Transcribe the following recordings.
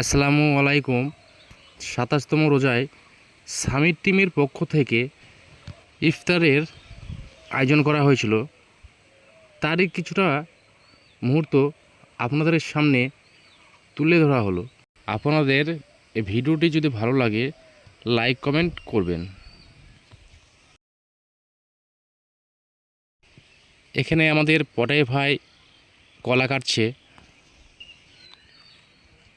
আসসালামু আলাইকুম। সাতাশতম রোজায় সামির টিমের পক্ষ থেকে ইফতারের আয়োজন করা হয়েছিল। তারই কিছুটা মুহূর্ত আপনাদের সামনে তুলে ধরা হলো। আপনাদের এই ভিডিওটি যদি ভালো লাগে, লাইক, কমেন্ট করবেন। এখানে আমাদের পটাই ভাই কলা কাটছে।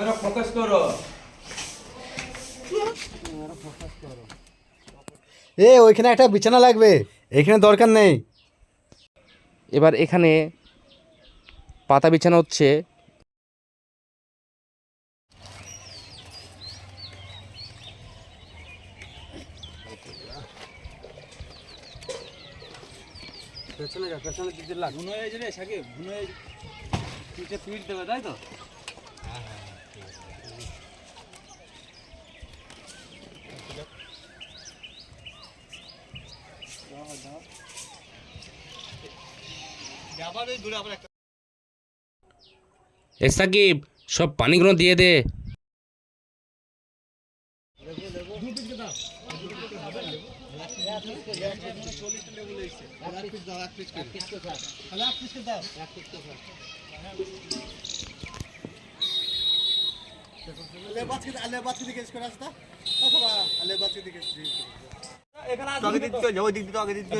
এবার ফোকাস করো। এ ওইখানে একটা বিছানা লাগবে। এখানে দরকার নেই। এবার এখানে পাতা বিছানা হচ্ছে। পেছনে যা পেছনে দিতে লাগ। ভুনো হয়ে যাবে সাকিব ভুনো হয়ে পিঠে পিট দেবে তাই তো? এ সাকিব সব পানিগুলো দিয়ে দে।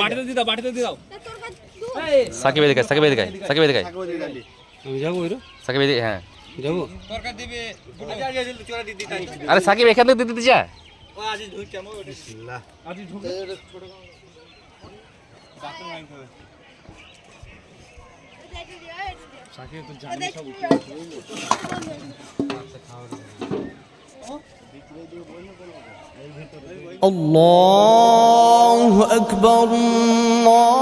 বাটিতে দিদাও বাটিতে দিদাও সাকিব এদিকে সাকিব এদিকে সাকিব এদিকে আমি যাবো ওইরো সাকিব এদিকে হ্যাঁ যাবো আরে সাকিব এখান থেকে দিতে যা আজি ঢুকে সাকিব তো জানি সব الله أكبر الله